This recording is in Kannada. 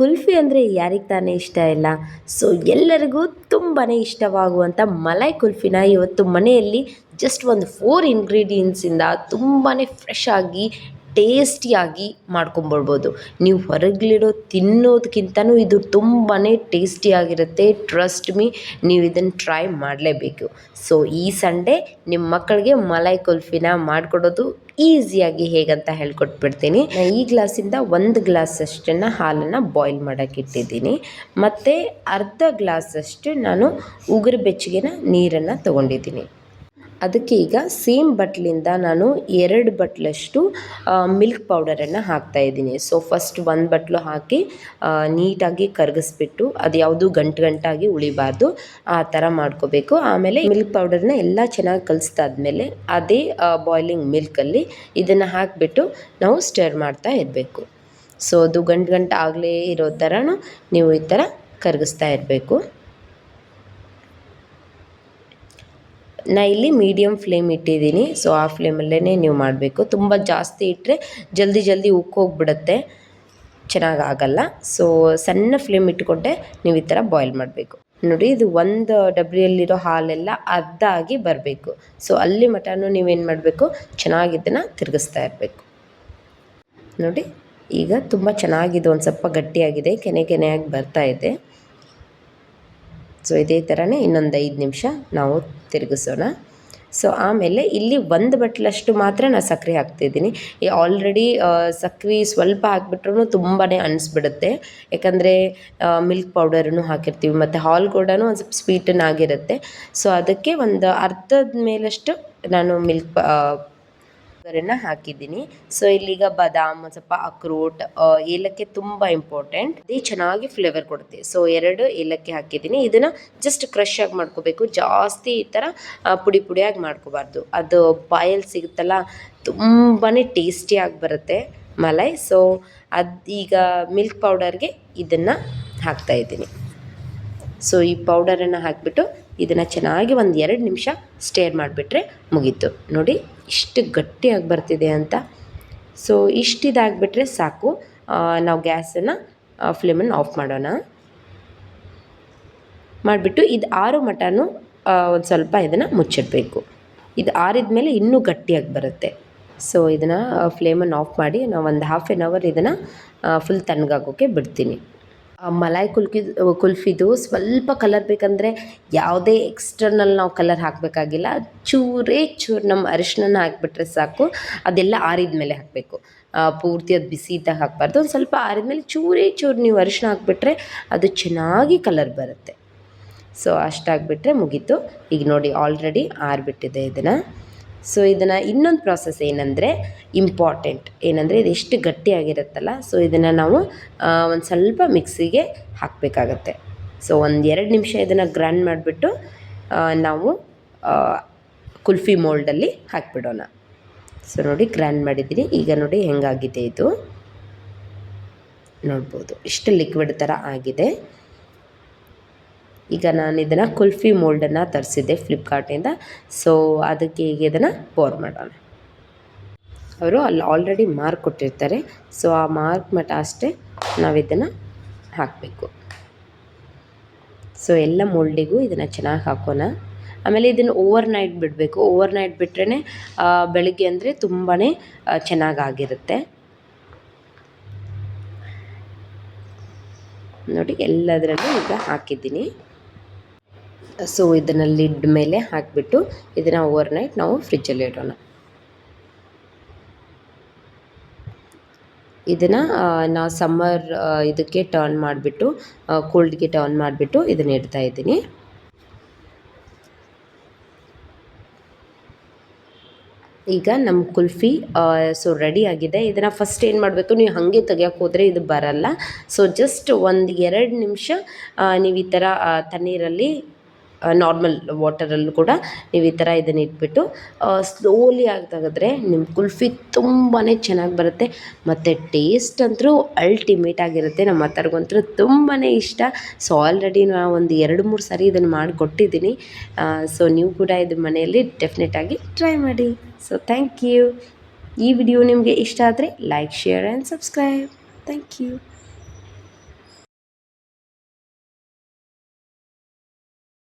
ಕುಲ್ಫಿ ಅಂದರೆ ಯಾರಿಗೆ ತಾನೇ ಇಷ್ಟ ಇಲ್ಲ? ಸೊ ಎಲ್ಲರಿಗೂ ತುಂಬಾ ಇಷ್ಟವಾಗುವಂಥ ಮಲೈ ಕುಲ್ಫಿನ ಇವತ್ತು ಮನೆಯಲ್ಲಿ ಜಸ್ಟ್ ಒಂದು ಫೋರ್ ಇಂಗ್ರೀಡಿಯೆಂಟ್ಸಿಂದ ತುಂಬಾ ಫ್ರೆಶ್ ಆಗಿ ಟೇಸ್ಟಿಯಾಗಿ ಮಾಡ್ಕೊಂಬರ್ಬೋದು ನೀವು ಹೊರಗಲಿರೋ ತಿನ್ನೋದಕ್ಕಿಂತನೂ ಇದು ತುಂಬಾ ಟೇಸ್ಟಿಯಾಗಿರುತ್ತೆ. ಟ್ರಸ್ಟ್ ಮೀ ನೀವು ಇದನ್ನು ಟ್ರೈ ಮಾಡಲೇಬೇಕು. ಸೊ ಈ ಸಂಡೇ ನಿಮ್ಮ ಮಕ್ಕಳಿಗೆ ಮಲೈ ಕುಲ್ಫಿನ ಮಾಡಿಕೊಡೋದು ಈಸಿಯಾಗಿ ಹೇಗಂತ ಹೇಳ್ಕೊಟ್ಬಿಡ್ತೀನಿ. ಈ ಗ್ಲಾಸಿಂದ ಒಂದು ಗ್ಲಾಸಷ್ಟನ್ನು ಹಾಲನ್ನು ಬಾಯ್ಲ್ ಮಾಡೋಕ್ಕಿಟ್ಟಿದ್ದೀನಿ. ಮತ್ತು ಅರ್ಧ ಗ್ಲಾಸಷ್ಟು ನಾನು ಉಗುರು ಬೆಚ್ಚಗಿನ ನೀರನ್ನು ತೊಗೊಂಡಿದ್ದೀನಿ. ಅದಕ್ಕೆ ಈಗ ಸೇಮ್ ಬಟ್ಲಿಂದ ನಾನು ಎರಡು ಬಟ್ಲಷ್ಟು ಮಿಲ್ಕ್ ಪೌಡರನ್ನು ಹಾಕ್ತಾ ಇದ್ದೀನಿ. ಸೊ ಫಸ್ಟ್ ಒಂದು ಬಟ್ಲು ಹಾಕಿ ನೀಟಾಗಿ ಕರಗಿಸ್ಬಿಟ್ಟು, ಅದು ಯಾವುದು ಗಂಟು ಗಂಟಾಗಿ ಉಳಿಬಾರ್ದು. ಆ ಥರ ಮಾಡ್ಕೋಬೇಕು. ಆಮೇಲೆ ಮಿಲ್ಕ್ ಪೌಡರ್ನ ಎಲ್ಲ ಚೆನ್ನಾಗಿ ಕಲಿಸ್ದಾದ್ಮೇಲೆ ಅದೇ ಬಾಯ್ಲಿಂಗ್ ಮಿಲ್ಕಲ್ಲಿ ಇದನ್ನು ಹಾಕಿಬಿಟ್ಟು ನಾವು ಸ್ಟರ್ ಮಾಡ್ತಾ ಇರಬೇಕು. ಸೊ ಅದು ಗಂಟು ಗಂಟು ಆಗಲೇ ಇರೋ ಥರನೂ ನೀವು ಈ ಥರ ಕರಗಿಸ್ತಾ ಇರಬೇಕು. ನಾ ಇಲ್ಲಿ ಮೀಡಿಯಮ್ ಫ್ಲೇಮ್ ಇಟ್ಟಿದ್ದೀನಿ. ಸೊ ಆ ಫ್ಲೇಮಲ್ಲೇ ನೀವು ಮಾಡಬೇಕು. ತುಂಬ ಜಾಸ್ತಿ ಇಟ್ಟರೆ ಜಲ್ದಿ ಜಲ್ದಿ ಉಕ್ಕೋಗ್ಬಿಡುತ್ತೆ ಚೆನ್ನಾಗಿ ಆಗಲ್ಲ. ಸೊ ಸಣ್ಣ ಫ್ಲೇಮ್ ಇಟ್ಕೊಂಡೆ ನೀವು ಈ ಥರ ಬಾಯ್ಲ್ ಮಾಡಬೇಕು. ನೋಡಿ, ಇದು ಒಂದು ಡಬ್ರಿಯಲ್ಲಿರೋ ಹಾಲೆಲ್ಲ ಅರ್ಧ ಆಗಿ ಬರಬೇಕು. ಸೊ ಅಲ್ಲಿ ಮಟನು ನೀವೇನು ಮಾಡಬೇಕು? ಚೆನ್ನಾಗಿ ಇದನ್ನು ತಿರುಗಿಸ್ತಾ ಇರಬೇಕು. ನೋಡಿ, ಈಗ ತುಂಬ ಚೆನ್ನಾಗಿದೆ, ಒಂದು ಸ್ವಲ್ಪ ಗಟ್ಟಿಯಾಗಿದೆ, ಕೆನೆ ಕೆನೆಯಾಗಿ ಬರ್ತಾ ಇದೆ. ಸೊ ಇದೇ ಥರನೇ ಇನ್ನೊಂದು ಐದು ನಿಮಿಷ ನಾವು ತಿರುಗಿಸೋಣ. ಸೊ ಆಮೇಲೆ ಇಲ್ಲಿ ಒಂದು ಬಟ್ಲಷ್ಟು ಮಾತ್ರ ನಾನು ಸಕ್ಕರೆ ಹಾಕ್ತಿದ್ದೀನಿ. ಆಲ್ರೆಡಿ ಸಕ್ಕರೆ ಸ್ವಲ್ಪ ಹಾಕ್ಬಿಟ್ರೂ ತುಂಬಾ ಅನಿಸ್ಬಿಡುತ್ತೆ. ಯಾಕಂದರೆ ಮಿಲ್ಕ್ ಪೌಡರನ್ನು ಹಾಕಿರ್ತೀವಿ, ಮತ್ತು ಹಾಲ್ ಕೂಡ ಒಂದು ಸ್ವಲ್ಪ ಸ್ವೀಟನ್ ಆಗಿರುತ್ತೆ ಸೊ ಅದಕ್ಕೆ ಒಂದು ಅರ್ಧದ ಮೇಲಷ್ಟು ನಾನು ಮಿಲ್ಕ್ ಶುಗರನ್ನು ಹಾಕಿದ್ದೀನಿ. ಸೊ ಇಲ್ಲಿಗ ಬಾದಾಮ್, ಸ್ವಲ್ಪ ಅಕ್ರೋಟ್ ಏಲಕ್ಕಿ ತುಂಬ ಇಂಪಾರ್ಟೆಂಟ್ ಅದೇ ಚೆನ್ನಾಗಿ ಫ್ಲೇವರ್ ಕೊಡುತ್ತೆ. ಸೊ ಎರಡು ಏಲಕ್ಕಿ ಹಾಕಿದ್ದೀನಿ. ಇದನ್ನು ಜಸ್ಟ್ ಕ್ರಶ್ ಆಗಿ ಮಾಡ್ಕೋಬೇಕು. ಜಾಸ್ತಿ ಈ ಥರ ಪುಡಿ ಪುಡಿಯಾಗಿ ಮಾಡ್ಕೋಬಾರ್ದು. ಅದು ಬಾಯಲ್ಲಿ ಸಿಗುತ್ತಲ್ಲ ತುಂಬಾ ಟೇಸ್ಟಿಯಾಗಿ ಬರುತ್ತೆ ಮಲೈ. ಸೊ ಅದು ಈಗ ಮಿಲ್ಕ್ ಪೌಡರ್ಗೆ ಇದನ್ನು ಹಾಕ್ತಾಯಿದ್ದೀನಿ ಸೊ ಈ ಪೌಡರನ್ನು ಹಾಕಿಬಿಟ್ಟು ಇದನ್ನು ಚೆನ್ನಾಗಿ ಒಂದು ಎರಡು ನಿಮಿಷ ಸ್ಟೇರ್ ಮಾಡಿಬಿಟ್ರೆ ಮುಗೀತು. ನೋಡಿ, ಇಷ್ಟು ಗಟ್ಟಿಯಾಗಿ ಬರ್ತಿದೆ ಅಂತ. ಸೊ ಇಷ್ಟು ಇದಾಗಿಬಿಟ್ರೆ ಸಾಕು ನಾವು ಗ್ಯಾಸನ್ನು ಫ್ಲೇಮನ್ನು ಆಫ್ ಮಾಡೋಣ. ಮಾಡಿಬಿಟ್ಟು ಇದು ಆರು ಮಟನು ಒಂದು ಸ್ವಲ್ಪ ಇದನ್ನು ಮುಚ್ಚಿಡಬೇಕು. ಇದು ಆರಿದ ಮೇಲೆ ಇನ್ನೂ ಗಟ್ಟಿಯಾಗಿ ಬರುತ್ತೆ. ಸೊ ಇದನ್ನು ಫ್ಲೇಮನ್ನು ಆಫ್ ಮಾಡಿ ನಾವು ಒಂದು ಹಾಫ್ ಆನ್ ಅವರ್ ಇದನ್ನು ಫುಲ್ ತಣ್ಣಗಾಗೋಕ್ಕೆ ಬಿಡ್ತೀನಿ. ಮಲಾಯ್ ಕುಲ್ಕಿ, ಕುಲ್ಫಿದು ಸ್ವಲ್ಪ ಕಲರ್ ಬೇಕಂದರೆ ಯಾವುದೇ ಎಕ್ಸ್ಟರ್ನಲ್ ನಾವು ಕಲರ್ ಹಾಕಬೇಕಾಗಿಲ್ಲ. ಚೂರೇ ಚೂರು ನಮ್ಮ ಅರಿಶಿನ ಹಾಕಿಬಿಟ್ರೆ ಸಾಕು. ಅದೆಲ್ಲ ಆರಿದ ಮೇಲೆ ಹಾಕಬೇಕು. ಪೂರ್ತಿ ಅದು ಬಿಸಿ ಇದ್ದಾಗ ಹಾಕಬಾರ್ದು. ಒಂದು ಸ್ವಲ್ಪ ಆರಿದ ಮೇಲೆ ಚೂರೇ ಚೂರು ನೀವು ಅರಿಶಿನ ಹಾಕಿಬಿಟ್ರೆ ಅದು ಚೆನ್ನಾಗಿ ಕಲರ್ ಬರುತ್ತೆ. ಸೊ ಅಷ್ಟಾಗಿಬಿಟ್ರೆ ಮುಗೀತು. ಈಗ ನೋಡಿ ಆಲ್ರೆಡಿ ಆರಿಬಿಟ್ಟಿದೆ ಇದನ್ನು. ಸೊ ಇದನ್ನು ಇನ್ನೊಂದು ಪ್ರಾಸೆಸ್ ಏನಂದರೆ ಇಂಪಾರ್ಟೆಂಟ್ ಏನಂದರೆ ಇದು ಎಷ್ಟು ಗಟ್ಟಿಯಾಗಿರುತ್ತಲ್ಲ ಸೊ ಇದನ್ನು ನಾವು ಒಂದು ಸ್ವಲ್ಪ ಮಿಕ್ಸಿಗೆ ಹಾಕಬೇಕಾಗತ್ತೆ. ಸೊ ಒಂದು ಎರಡು ನಿಮಿಷ ಇದನ್ನು ಗ್ರೈಂಡ್ ಮಾಡಿಬಿಟ್ಟು ನಾವು ಕುಲ್ಫಿ ಮೋಲ್ಡಲ್ಲಿ ಹಾಕಿಬಿಡೋಣ. ಸೊ ನೋಡಿ ಗ್ರ್ಯಾಂಡ್ ಮಾಡಿದ್ದೀನಿ. ಈಗ ನೋಡಿ ಹೆಂಗಾಗಿದೆ ಇದು. ನೋಡ್ಬೋದು. ಇಷ್ಟು ಲಿಕ್ವಿಡ್ ಥರ ಆಗಿದೆ. ಈಗ ನಾನು ಇದನ್ನು ಕುಲ್ಫಿ ಮೋಲ್ಡನ್ನು ತರಿಸಿದ್ದೆ ಫ್ಲಿಪ್ಕಾರ್ಟಿಂದ ಸೊ ಅದಕ್ಕೆ ಈಗ ಇದನ್ನು ಪೋರ್ ಮಾಡೋಣ. ಅವರು ಅಲ್ಲಿ ಆಲ್ರೆಡಿ ಮಾರ್ಕ್ ಕೊಟ್ಟಿರ್ತಾರೆ. ಸೊ ಆ ಮಾರ್ಕ್ ಮಟ್ಟ ಅಷ್ಟೇ ನಾವು ಇದನ್ನು ಹಾಕಬೇಕು. ಸೊ ಎಲ್ಲ ಮೋಲ್ಡಿಗೂ ಇದನ್ನು ಚೆನ್ನಾಗಿ ಹಾಕೋಣ. ಆಮೇಲೆ ಇದನ್ನು ಓವರ್ ನೈಟ್ ಬಿಡಬೇಕು. ಓವರ್ ನೈಟ್ ಬಿಟ್ರೇ ಬೆಳಗ್ಗೆ ಅಂದರೆ ತುಂಬಾ ಚೆನ್ನಾಗಾಗಿರುತ್ತೆ ನೋಡಿ, ಎಲ್ಲದರಲ್ಲೂ ಈಗ ಹಾಕಿದ್ದೀನಿ. ಸೊ ಇದನ್ನು ಲಿಡ್ ಮೇಲೆ ಹಾಕಿಬಿಟ್ಟು ಇದನ್ನು ಓವರ್ ನೈಟ್ ನಾವು ಫ್ರಿಜ್ಜಲ್ಲಿ ಇಡೋಣ. ಇದನ್ನು ನಾವು ಸಮ್ಮರ್ ಇದಕ್ಕೆ ಟರ್ನ್ ಮಾಡಿಬಿಟ್ಟು ಕೋಲ್ಡ್ಗೆ ಟರ್ನ್ ಮಾಡಿಬಿಟ್ಟು ಇದನ್ನು ಇಡ್ತಾ ಇದ್ದೀನಿ. ಈಗ ನಮ್ಮ ಕುಲ್ಫಿ ಸೊ ರೆಡಿ ಆಗಿದೆ. ಇದನ್ನು ಫಸ್ಟ್ ಏನು ಮಾಡಬೇಕು? ನೀವು ಹಾಗೆ ತೆಗಿಯೋಕೆ ಹೋದರೆ ಇದು ಬರಲ್ಲ. ಸೊ ಜಸ್ಟ್ ಒಂದು ಎರಡು ನಿಮಿಷ ನೀವು ಈ ಥರ ತಣ್ಣೀರಲ್ಲಿ ನಾರ್ಮಲ್ ವಾಟರಲ್ಲೂ ಕೂಡ ನೀವು ಈ ಥರ ಇದನ್ನು ಇಟ್ಬಿಟ್ಟು ಸ್ಲೋಲಿ ಆಗಿ ತೆಗೆದ್ರೆ ನಿಮ್ಮ ಕುಲ್ಫಿ ತುಂಬಾ ಚೆನ್ನಾಗಿ ಬರುತ್ತೆ. ಮತ್ತು ಟೇಸ್ಟ್ ಅಂತೂ ಅಲ್ಟಿಮೇಟ್ ಆಗಿರುತ್ತೆ. ನಮ್ಮ ಅತ್ತರ್ಗಂತೂ ತುಂಬಾ ಇಷ್ಟ. ಸೊ ಆಲ್ರೆಡಿ ನಾವು ಒಂದು ಎರಡು, ಮೂರು ಸಾರಿ ಇದನ್ನು ಮಾಡಿಕೊಟ್ಟಿದ್ದೀನಿ. ಸೊ ನೀವು ಕೂಡ ಇದು ಮನೆಯಲ್ಲಿ ಡೆಫಿನೆಟಾಗಿ ಟ್ರೈ ಮಾಡಿ. ಸೊ ಥ್ಯಾಂಕ್ ಯು ಈ ವಿಡಿಯೋ ನಿಮಗೆ ಇಷ್ಟ ಆದರೆ like share and subscribe thank you